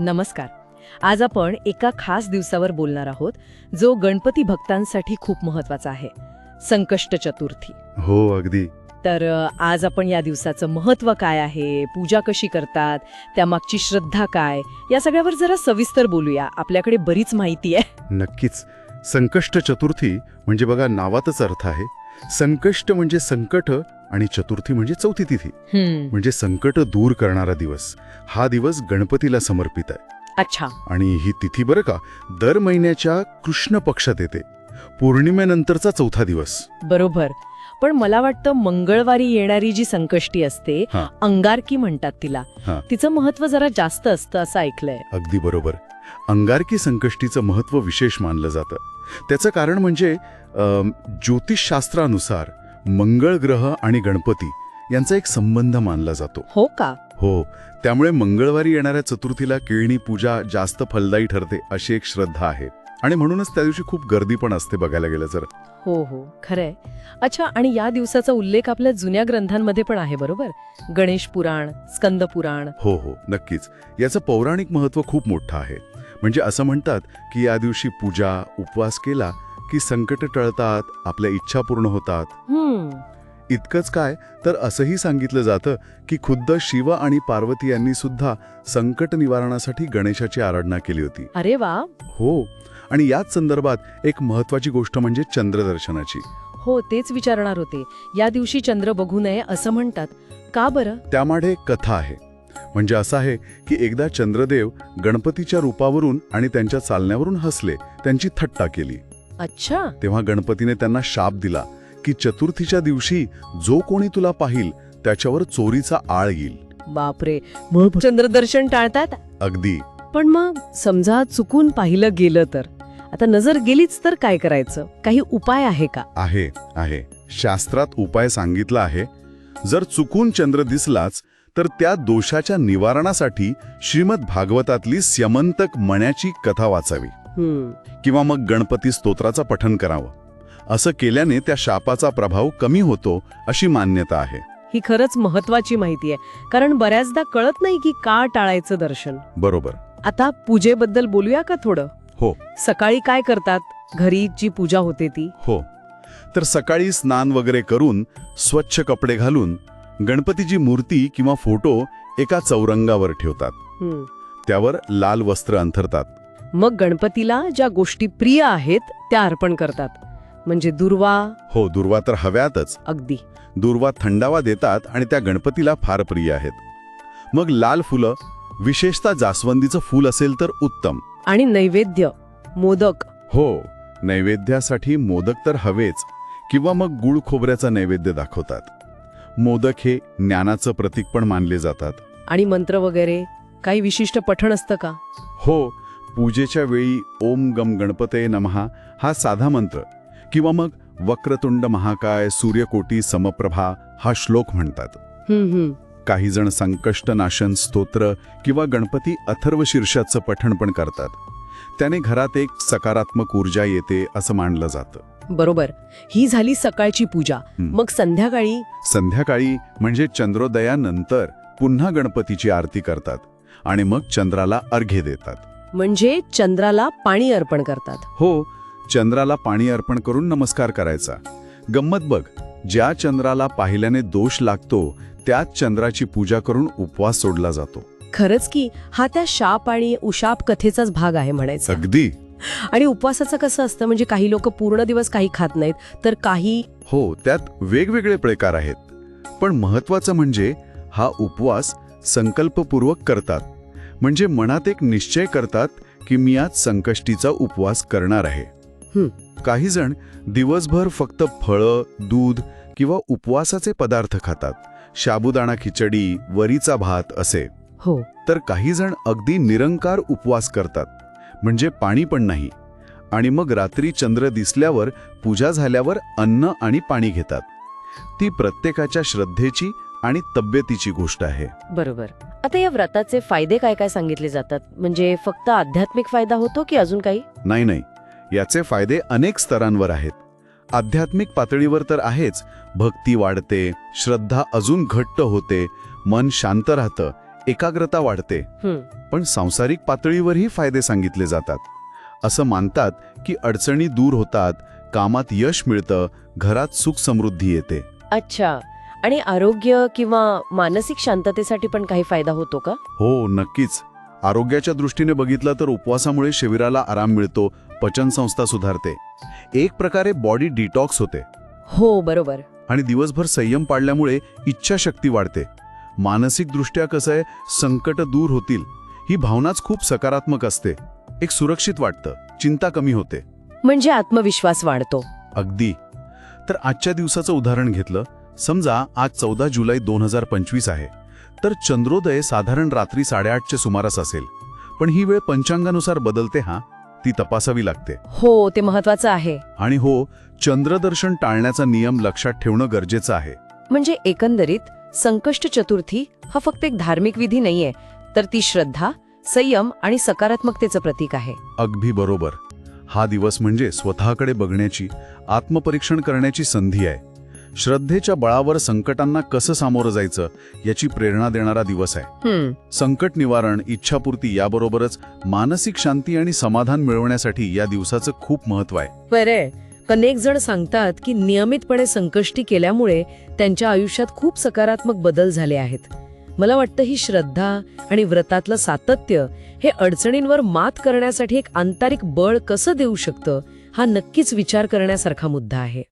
नमस्कार. आज आपण एका खास दिवसावर बोलणार आहोत जो गणपती भक्तांसाठी खूप महत्त्वाचा आहे संकष्ट चतुर्थी. हो अगदी. तर आज आपण या दिवसाचं महत्त्व काय आहे पूजा कशी करतात त्यामागची श्रद्धा काय या सगळ्यावर जरा सविस्तर बोलूया. आपल्याकडे बरीच माहिती आहे. नक्कीच. संकष्ट चतुर्थी म्हणजे बघा नावातच अर्थ आहे. संकष्ट म्हणजे संकट आणि चतुर्थी म्हणजे चौथी तिथी. म्हणजे संकट दूर करणारा दिवस. हा दिवस गणपतीला समर्पित आहे. अच्छा. आणि ही तिथी बरं का दर महिन्याच्या कृष्ण पक्षात येते. पौर्णिमेनंतरचा चौथा दिवस. बरोबर. पण मला वाटतं मंगळवारी येणारी जी संकष्टी असते. अंगारकी म्हणतात तिला. तिचं महत्त्व जरा जास्त असतं असं ऐकलंय. अगदी बरोबर. अंगारकी संकष्टीचं महत्त्व विशेष मानलं जातं. त्याचं कारण म्हणजे ज्योतिषशास्त्रानुसार मंगळ ग्रह आणि गणपती यांचा एक संबंध मानला जातो. हो का? हो. त्यामुळे मंगळवारी येणाऱ्या चतुर्थीला केळणी पूजा जास्त फलदायी ठरते अशी एक श्रद्धा आहे. आणि म्हणूनच त्या दिवशी खूप गर्दी पण असते बघायला गेलं तर. हो हो. खरंय. अच्छा आणि या दिवसाचा उल्लेख आपल्या जुन्या ग्रंथांमध्ये पण आहे बरोबर? गणेश पुराण स्कंद पुराण. हो हो. नक्कीच. याचं पौराणिक महत्त्व खूप मोठं आहे. म्हणजे असं म्हणतात की या दिवशी पूजा उपवास केला की संकट टळतात आपल्या इच्छा पूर्ण होतात. इतकंच काय? तर असंही सांगितलं जातं की खुद्द शिव आणि पार्वती यांनी सुद्धा संकट निवारणासाठी गणेशाची आराधना केली होती. अरे वा! हो. आणि याच संदर्भात एक महत्वाची गोष्ट म्हणजे चंद्रदर्शनाची. हो तेच विचारणार होते. या दिवशी चंद्र बघू नये असं म्हणतात. का बरं? त्यामागे एक कथा आहे. म्हणजे असं आहे की एकदा चंद्रदेव गणपतीच्या रूपावरून आणि त्यांच्या चालण्यावरून हसले त्यांची थट्टा केली. अच्छा. तेव्हा गणपतीने त्यांना शाप दिला की चतुर्थीच्या दिवशी जो कोणी तुला पाहिल त्याच्यावर चोरीचा आळ येईल. बापरे. मग चंद्रदर्शन टाळतात? अगदी. पण मग समजा चुकून पाहिलं गेलं तर? आता नजर गेलीच तर काय करायचं? काही उपाय आहे का? आहे आहे. शास्त्रात उपाय सांगितला आहे. जर चुकून चंद्र दिसलाच तर त्या दोषाच्या निवारणासाठी श्रीमद भागवतातली स्यमंतक मण्याची कथा वाचावी. किंवा मग गणपती स्तोत्राचा पठन करावं. असं केल्याने त्या शापाचा प्रभाव कमी होतो अशी मान्यता आहे. ही खरंच महत्वाची माहिती आहे. कारण बऱ्याचदा कळत नाही की का टाळायचं दर्शन. बरोबर. आता पूजेबद्दल बोलूया का थोडं? हो. सकाळी काय करतात? घरी जी पूजा होते ती. हो. तर सकाळी स्नान वगैरे करून स्वच्छ कपडे घालून गणपतीची मूर्ती किंवा फोटो एका चौरंगावर ठेवतात. त्यावर लाल वस्त्र अंथरतात. मग गणपतीला ज्या गोष्टी प्रिय आहेत त्या अर्पण करतात. म्हणजे दुर्वा. हो दुर्वा तर हव्यातच. अगदी. दुर्वा थंडावा देतात आणि त्या गणपतीला फार प्रिय आहेत. मग लाल फुलं विशेषतः जास्वंदीचं फूल असेल तर उत्तम. आणि नैवेद्य मोदक. हो नैवेद्यासाठी मोदक तर हवेच. किंवा मग गुळ खोबऱ्याचा नैवेद्य दाखवतात. मोदक हे ज्ञानाचं प्रतीक पण मानले जातात. आणि मंत्र वगैरे काही विशिष्ट पठण असतं का? हो पूजेच्या वेळी ओम गम गणपते नमहा हा साधा मंत्र किंवा मग वक्रतुंड महाकाय सूर्यकोटी समप्रभा हा श्लोक म्हणतात. काही जण संकष्टनाशन स्तोत्र किंवा गणपती अथर्व शीर्षाचं पठण पण करतात. त्याने घरात एक सकारात्मक ऊर्जा येते असं मानलं जातं. बरोबर. ही झाली सकाळची पूजा. मग संध्याकाळी? संध्याकाळी म्हणजे चंद्रोदयानंतर पुन्हा गणपतीची आरती करतात आणि मग चंद्राला अर्घ्य देतात. म्हणजे चंद्राला पाणी अर्पण करतात. हो चंद्राला पाणी अर्पण करून नमस्कार करायचा. गंमत बघ ज्या चंद्राला पाहिल्याने दोष लागतो त्याच चंद्राची पूजा करून उपवास सोडला जातो. खरंच की हा त्या शाप आणि उशाप कथेचाच भाग आहे म्हणायचा. अगदी. आणि उपवासाचं कसं असतं म्हणजे काही लोक पूर्ण दिवस काही खात नाहीत तर काही हो त्यात वेगवेगळे प्रकार आहेत. पण महत्वाचं म्हणजे हा उपवास संकल्पपूर्वक करतात. म्हणजे मनात एक निश्चय करतात की मी आज संकष्टीचा उपवास करणार आहे. काही जण दिवसभर फक्त फळं दूध किंवा उपवासाचे पदार्थ खातात. शाबुदाणा खिचडी वरीचा भात असे. हो. तर काही जण अगदी निरंकार उपवास करतात म्हणजे पाणी पण नाही. आणि मग रात्री चंद्र दिसल्यावर पूजा झाल्यावर अन्न आणि पाणी घेतात. ती प्रत्येकाच्या श्रद्धेची आणि तब्येतीची गोष्ट आहे. बरोबर. आता या व्रताचे फायदे काय काय सांगितले जातात? म्हणजे फक्त आध्यात्मिक फायदा होतो की अजून काही? नाही नाही. याचे फायदे अनेक स्तरांवर आहेत. आध्यात्मिक पातळीवर तर आहेच. भक्ती वाढते श्रद्धा अजून घट्ट होते मन शांत राहतं एकाग्रता वाढते. पण सांसारिक पातळीवरही फायदे सांगितले जातात. असं मानतात की अडचणी दूर होतात कामात यश मिळतं घरात सुख समृद्धी येते. अच्छा. आणि आरोग्य किंवा मानसिक शांततेसाठी पण काही फायदा होतो का? हो नक्कीच. आरोग्याच्या दृष्टीने बघितलं तर उपवासामुळे शरीराला आराम मिळतो पचनसंस्था सुधारते. एक प्रकारे बॉडी डिटॉक्स होते. हो बरोबर. आणि दिवसभर संयम पाळल्यामुळे इच्छाशक्ती वाढते. मानसिकदृष्ट्या कसं आहे संकट दूर होतील ही भावनाच खूप सकारात्मक असते. एक सुरक्षित वाटतं चिंता कमी होते. म्हणजे आत्मविश्वास वाढतो. अगदी. तर आजच्या दिवसाचं उदाहरण घेतलं समजा आज चौदा जुलै दोन हजार पंचवीस आहे. तर चंद्रोदय साधारण रात्री साडेआठच्या सुमारास असेल. पण ही वेळ पंचांगानुसार बदलते हा? ती तपासावी लागते. हो ते महत्वाचं आहे. आणि हो चंद्रदर्शन टाळण्याचा नियम लक्षात ठेवणं गरजेचं आहे. म्हणजे एकंदरीत संकष्ट चतुर्थी हा फक्त एक धार्मिक विधी नाहीये तर ती श्रद्धा संयम आणि सकारात्मकतेचं प्रतीक आहे. अगदी बरोबर. हा दिवस म्हणजे स्वतःकडे बघण्याची आत्मपरीक्षण करण्याची संधी आहे. श्रद्धेच्या बळावर संकटांना कसं सामोरं जायचं याची प्रेरणा देणारा दिवस आहे. संकट निवारण इच्छापूर्ती याबरोबरच मानसिक शांती आणि समाधान मिळवण्यासाठी या दिवसाचं खूप महत्त्व आहे. बरे. अनेक जण सांगतात की नियमितपणे संकष्टी केल्यामुळे त्यांच्या आयुष्यात खूप सकारात्मक बदल झाले आहेत. मला वाटतं ही श्रद्धा आणि व्रतातलं सातत्य हे अडचणींवर मात करण्यासाठी एक आंतरिक बळ कसं देऊ शकतं हा नक्कीच विचार करण्यासारखा मुद्दा आहे.